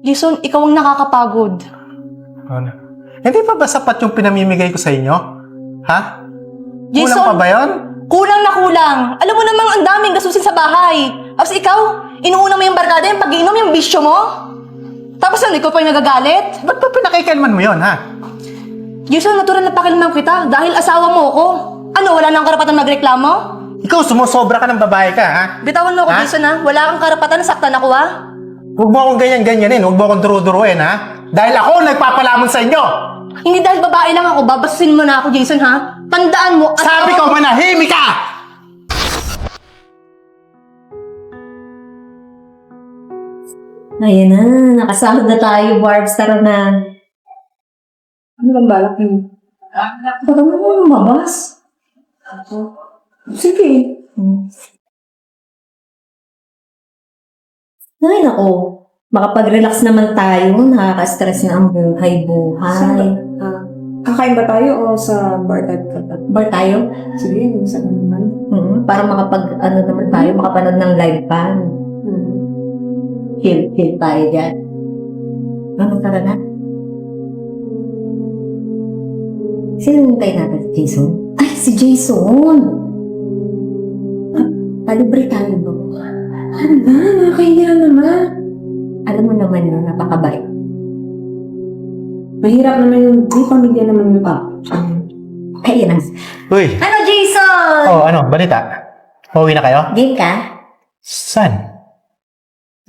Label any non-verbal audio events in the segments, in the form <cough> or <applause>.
Jason, ikaw ang nakakapagod. Ano? Hindi pa ba sapat yung pinamimigay ko sa inyo? Ha? Kulang Jason, pa ba yun? kulang na kulang. Alam mo namang ang daming gasusin sa bahay. Tapos ikaw, inuuna mo yung barkada, yung pag-iinom, yung bisyo mo. Tapos ano, ikaw pa yung nagagalit? Ba't ba pinakikilman mo yun, ha? Jason, natural na pakilman kita dahil asawa mo ako. Ano, wala nang karapatan magreklamo? Ikaw, sumusobra ka ng babae ka, ha? Bitawan mo ako, Ha? Jason ha. Wala kang karapatan, saktan ako ha. Huwag mo akong ganyan-ganyanin. Huwag mo akong duru-duruin, ha? Dahil ako ang nagpapalamon sa inyo! Hindi dahil babae lang ako, babasin mo na ako, Jason ha. Tandaan mo, Sabi ko, manahimik ka! Ayan na, nakasahod na tayo, Barbs. Tara na. Ano bang balak mo? Baka mo lumabas. Sige. Ay, nako. Makapag-relax naman tayo. Nakaka-stress na ang buhay-buhay. Ah, kakain ba tayo o sa bar at Bar tayo? Sige, yung sa naman. Hmm, para makapag, ano naman tayo, makapanood ng live band. Hmm. Chill, chill tayo dyan. Ano tara na? Sino yung tayo natin? Jason? Ay, si Jason! Ah, Palibre tayo ba? Ano na? Nakakahiya naman. Alam mo naman yun, napakabait. Mahirap naman yung di pamilya naman yung pa. Ay, yun ang... Uy! Ano, Jason? Oh, ano? Balita? Pauwi na kayo? Game ka? Saan?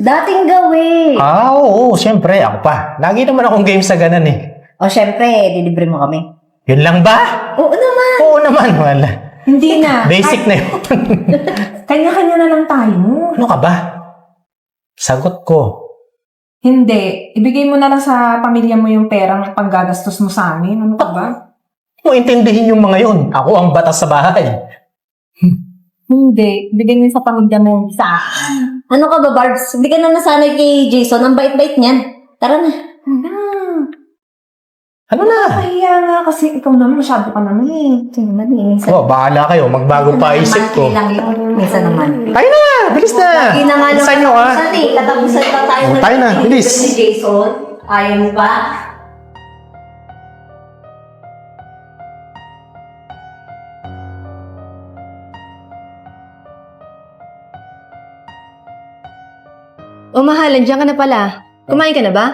Dating gawin. Ah, oo, siyempre. Ako pa. Lagi naman akong game sa ganan eh. O, syempre, dilibre mo kami. Yun lang ba? Oo naman. Oo naman, wala. Hindi na. Basic na yun. <laughs> Kanya-kanya na lang tayo. ano ka ba? Sagot ko. Hindi. Ibigay mo na lang sa pamilya mo yung perang panggagastos mo sa amin. Ano ka ba? Mo intindihin yung mga yun. Ako ang batas sa bahay. <laughs> Hindi. Ibigay mo sa pamilya mo sa Ano ka ba, Barbs? Hindi ka na nasanay kay Jason. Ang bait-bait niyan. Tara na. Hmm. Ano na? Nakakahiya nga kasi ikaw naman masyado ka naman eh. Ito naman eh. Minsan, Oh, bahala kayo. Magbago pa isip ko. Lang yun. Minsan naman. Tayo na! Bilis na! Lagi na nga lang Bilisan nyo, katapusan eh. Katapusan pa tayo. Oh, tayo na, ng- bilis. ni Jason. Ayaw mo pa? O mahal, nandiyan ka na pala. Kumain ka na ba?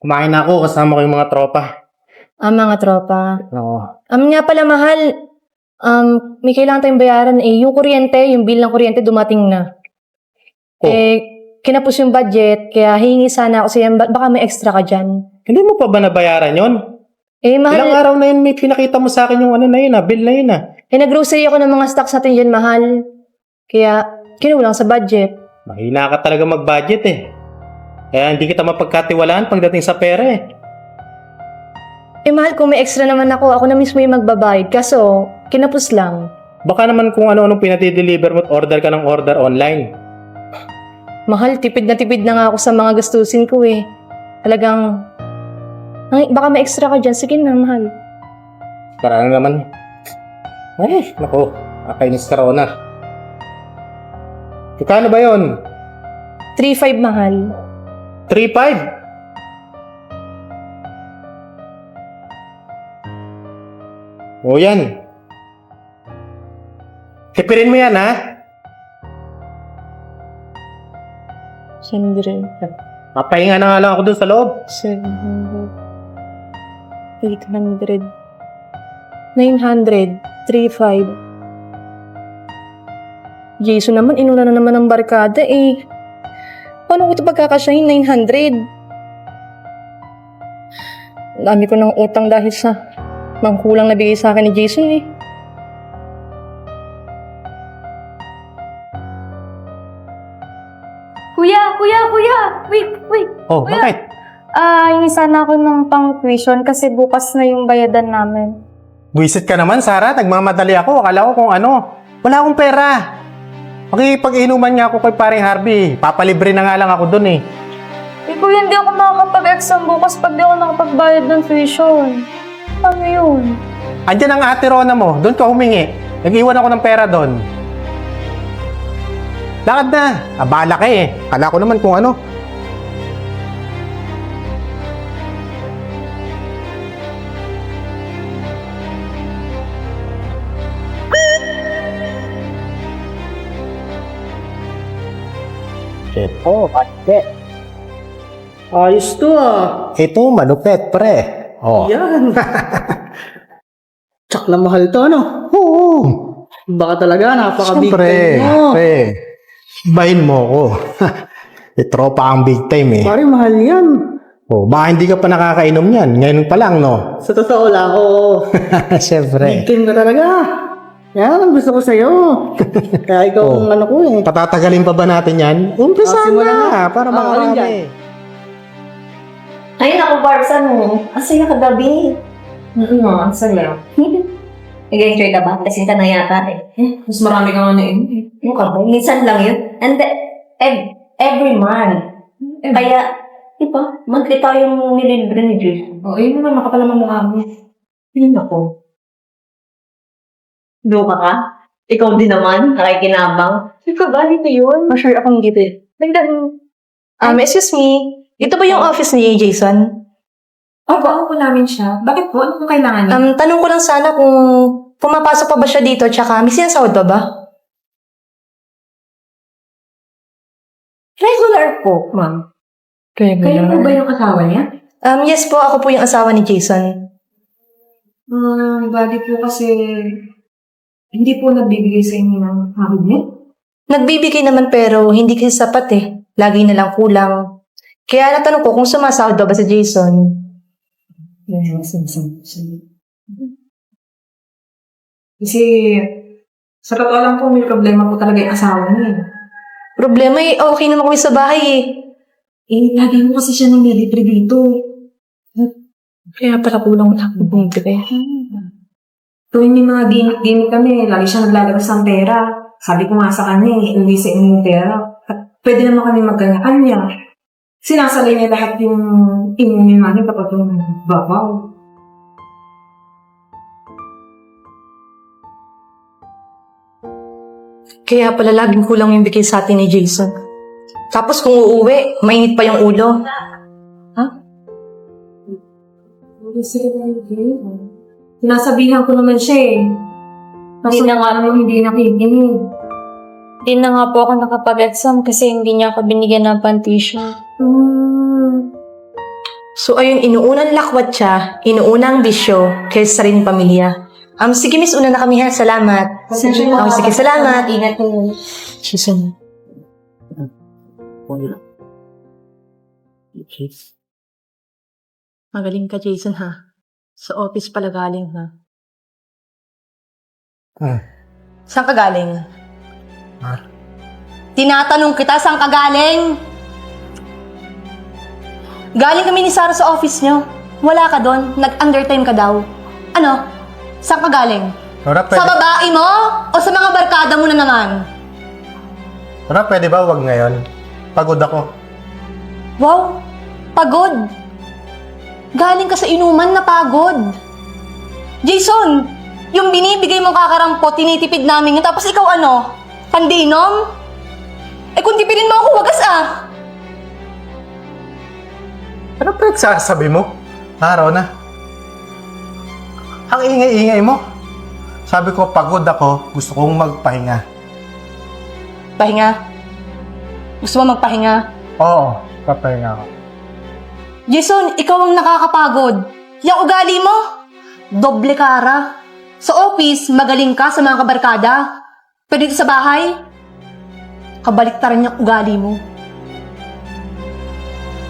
Kumain na ako kasama ko yung mga tropa. Ah, mga tropa. Oo. Um, nga pala, mahal. Um, may kailangan tayong bayaran eh. Yung kuryente, yung bill ng kuryente dumating na. Oh. Eh, kinapos yung budget, kaya hihingi sana ako sa'yo. Ba- Baka may extra ka dyan. Hindi mo pa ba nabayaran yon? Eh, mahal. Ilang araw na yun may pinakita mo sa akin yung ano na yun ah, bill na yun ah. Eh, nag-grocery ako ng mga stocks natin dyan, mahal. Kaya, kinulang sa budget. Mahina ka talaga mag-budget eh. Kaya hindi kita mapagkatiwalaan pagdating sa pera eh. Eh, mahal, kung may extra naman ako, ako na mismo yung magbabayad. Kaso, kinapos lang. Baka naman kung ano-anong pinati-deliver mo at order ka ng order online. Mahal, tipid na tipid na nga ako sa mga gastusin ko eh. Talagang, ay, baka may extra ka dyan. Sige na, mahal. Para ano naman. Ay, nako. Akainis ka raw na. Kano ba yon? 3-5, mahal. 3.5? O yan. Tipirin mo yan ha. 100, Papahinga na nga lang ako dun sa loob. 700, 800, 900, 3-5. Jason naman, inuna na naman ng barkada eh. Paano ko ito pagkakasyahin? 900. Ang Dami ko ng utang dahil sa mangkulang na bigay sa akin ni Jason eh. Kuya, kuya, kuya! Wait, wait! Oh, Kuya. bakit? Ah, hingi sana ako ng pang-tuition kasi bukas na yung bayadan namin. Buisit ka naman, Sarah. Nagmamadali ako. Akala ko kung ano. Wala akong pera. Makikipag-inuman nga ako kay paring Harvey. Papalibre na nga lang ako dun eh. Eh, kuya, hindi ako makakapag-exam bukas pag di ako nakapagbayad ng tuition. Paano yun? Andyan ang ate Rona mo. Doon ka humingi. Nag-iwan ako ng pera doon. Lakad na. Ah, Abala ka eh. Kala ko naman kung ano. Shit. Oh, ate. Ayos to ah. Ito, malupet, pre. Oh. Yan. <laughs> Tsak na mahal to, ano? Oo. Baka talaga, napaka-big Siyempre, time mo. pre. Bahin mo ako. <laughs> e, tropa ang big time eh. Pare, mahal yan. Oh, baka hindi ka pa nakakainom yan. Ngayon pa lang, no? <laughs> Sa totoo lang, oo. Big Siyempre. time ka talaga. Yan, ang gusto ko sa'yo. Kaya ikaw Oh. ang ano ko eh. Patatagalin pa ba natin yan? Umpisa Ah, simulan na, na. para Ah, alin makarami. dyan? Ay, naku, Barbs, ano? Ang saya kagabi. Oo, ang saya. <laughs> Nag-enjoy ka ba? Kasi ka na yata eh. Mas marami ka nga na eh. Ano ka ba? Minsan lang yun. And the, ev- every month. Kaya, di ba, monthly tayong nililibre ni Jason. Oo, yun naman makapalamang mukha mo. Yun ako. Luka ka? Ikaw din naman, nakikinabang. Ikaw ba? Dito yun? Oh, sure akong dito eh. Nagdan. Um, excuse me. Ito ba yung office ni Jason? Oh, baka po namin siya. Bakit po? Ano kung kailangan niya? Um, tanong ko lang sana kung pumapasok pa ba siya dito tsaka may sinasahod pa ba? Regular po, ma'am. Kayo po ba yung asawa niya? Um, yes po, ako po yung asawa ni Jason. Um, bali po kasi hindi po nagbibigay sa inyo ng cabinet. Nagbibigay naman pero hindi kasi sapat eh. Lagi na lang kulang. Kaya natanong ko kung sumasahod ba ba si Jason. Kasi sa totoo lang po, may problema po talaga yung asawa niya. eh. Problema eh, okay naman kami sa bahay eh. Eh, lagi mo kasi siya nililibre dito. Kaya pala kulang na bumibigay. Tuwing may mga dinig-dinig kami, lagi siya naglalabas ng pera. Sabi ko nga sa kanya, eh, uwi sa inyo yung pera. At pwede naman kami magganaan niya. Sinasalay niya lahat yung inumin namin kapag yung babaw. Kaya pala laging kulang yung bigay sa atin ni Jason. Tapos kung uuwi, mainit pa yung ulo. Sinasabihan ko naman siya eh. Kasi na nga naman hindi nakikinig. Di na nga po ako nakapag-exam kasi hindi niya ako binigyan ng pantuition. So ayun, inuunang lakwat siya, inuunang bisyo, kaysa sa rin pamilya. Um, sige miss, una na kami ha. Salamat. Sige Oh, sige, salamat. Ingat po. Jason. Magaling ka, Jason, ha? Sa office pala galing, ha? Ah. Saan ka galing? Ha? Tinatanong kita, saan ka galing? Galing kami ni Sarah sa office nyo. Wala ka doon. Nag-undertime ka daw. Ano? Saan ka galing? Nora, Sa pwede, babae mo? O sa mga barkada mo na naman? Nora, pwede ba wag ngayon? Pagod ako. Wow! Pagod! Galing ka sa inuman na pagod. Jason! Yung binibigay mong kakarampot, tinitipid namin yun. Tapos ikaw ano? Pandinom? Eh kung tipidin mo ako, wagas ah! Ano pa sasabi mo? Araw na. Ang ingay-ingay mo. Sabi ko, pagod ako, gusto kong magpahinga. Pahinga. Gusto mo magpahinga? Oo, papahinga ako. Jason, ikaw ang nakakapagod. Yung ugali mo, doble kara. Sa office, magaling ka sa mga kabarkada. Pero dito sa bahay, kabaliktaran yung ugali mo.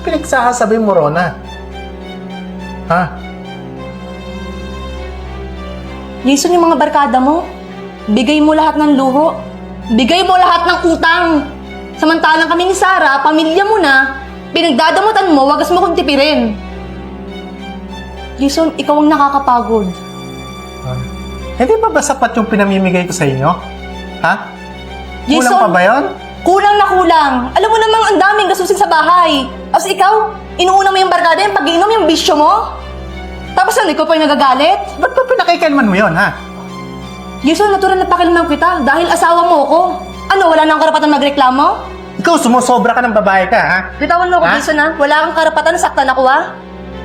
Pinagsasabi mo, Rona. Ha? Jason, yung mga barkada mo, bigay mo lahat ng luho. Bigay mo lahat ng utang. Samantalang kami ni Sarah, pamilya mo na, pinagdadamutan mo, wagas mo kong tipirin. Jason, ikaw ang nakakapagod. Hindi ba ba sapat yung pinamimigay ko sa inyo? Ha? Kulang Jason, pa ba yun? Kulang na kulang. Alam mo namang ang daming gastusin sa bahay. Tapos ikaw, inuuna mo yung barkada, yung pag-inom, yung bisyo mo. Tapos ano, ikaw pa yung nagagalit? Ba't ba pinakikalman mo yun, ha? Jason, natural na pakilman kita dahil asawa mo ko. Ano, wala nang karapatan magreklamo? Ikaw, sumusobra ka ng babae ka, ha? Bitawan mo ako, Ha? Jason, ha? Wala kang karapatan, saktan ako, ha?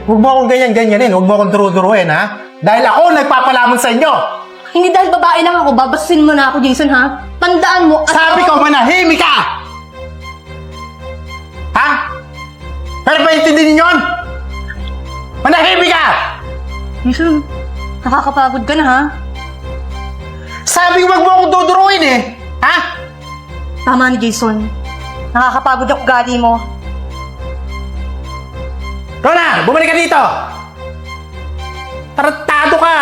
Huwag mo akong ganyan-ganyanin. Huwag mo akong duru-duruin, ha? Dahil ako nagpapalamon sa inyo! Hindi dahil babae lang ako, babastusin mo na ako, Jason, ha? Tandaan mo, Sabi ko, manahimik Jason, nakakapagod ka na ha? Sabi ko wag mo akong duduruin eh! Ha? Tama ni Jason. Nakakapagod yung ugali mo. Rona, bumalik ka dito! Tarantado ka!